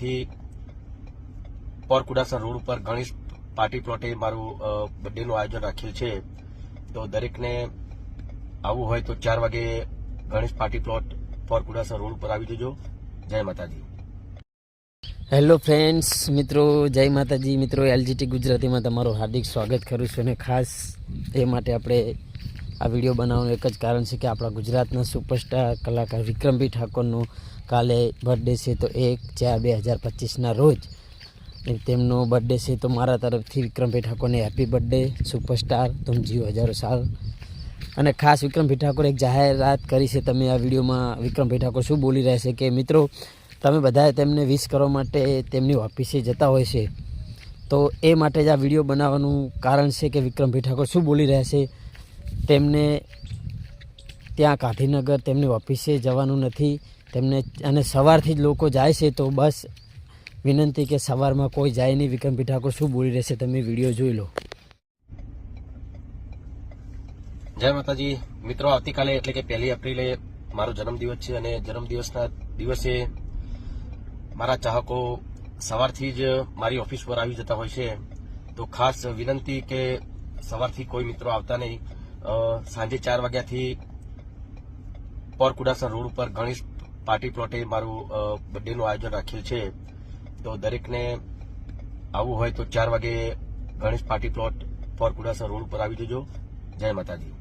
થી પોરકુડાસર રોડ ઉપર ગણેશ પાર્ટી પ્લોટે મારું બર્થડેનું આયોજન રાખ્યું છે. તો દરેકને આવવું હોય તો ચાર વાગે Ganesh party plot Porkudasar road ઉપર આવી જજો. જય માતાજી. હેલો ફ્રેન્ડ્સ મિત્રો, જય માતાજી. મિત્રો એલજીટી ગુજરાતીમાં તમારું હાર્દિક સ્વાગત કરું છું અને ખાસ એ માટે આપણે આ વીડિયો બનાવવાનું એક જ કારણ છે કે આપણા ગુજરાતના સુપરસ્ટાર કલાકાર વિક્રમભાઈ ઠાકોરનું કાલે બર્થડે છે તો એક ચાર બે હજાર પચીસના રોજ. તેમનો બર્થડે છે તો મારા તરફથી વિક્રમભાઈ ઠાકોરને હેપી બર્થડે સુપરસ્ટાર તુમ જીવ હજારો સાલ. અને ખાસ વિક્રમભાઈ ઠાકોર એક જાહેરાત કરી છે, તમે આ વિડીયોમાં વિક્રમભાઈ ઠાકોર શું બોલી રહ્યા છે કે મિત્રો, તમે બધાએ તેમને વિશ કરવા માટે તેમની ઓફિસે જતા હોય છે. તો એ માટે જ આ વીડિયો બનાવવાનું કારણ છે કે વિક્રમભાઈ ઠાકોર શું બોલી રહ્યા છે? તેમને ત્યાં ગાંધીનગર, તેમની ઓફિસે જવાનું નથી. તેમને અને સવારથી જ લોકો જાય છે, તો બસ વિનંતી કે સવારમાં કોઈ જાય નહીં. વિક્રમ ઠાકોર, શું બોલી રહેશે તમે? વીડિયો જોઈ લો. જય માતાજી. મિત્રો, આવતીકાલે એટલે કે પહેલી એપ્રિલે મારો જન્મદિવસ છે અને જન્મદિવસના દિવસે મારા ચાહકો સવારથી જ મારી ઓફિસ પર આવી જતા હોય છે. તો ખાસ વિનંતી કે સવારથી કોઈ મિત્રો આવતા નહીં. સાંજે ચાર વાગ્યાથી પોરકુડાસર રોડ ઉપર ગણેશ પાર્ટી પ્લોટે મારું બર્થડેનું આયોજન રાખ્યું છે. તો દરેકને આવવું હોય તો ચાર વાગે Ganesh party plot Porkudasar road ઉપર આવી જજો. જય માતાજી.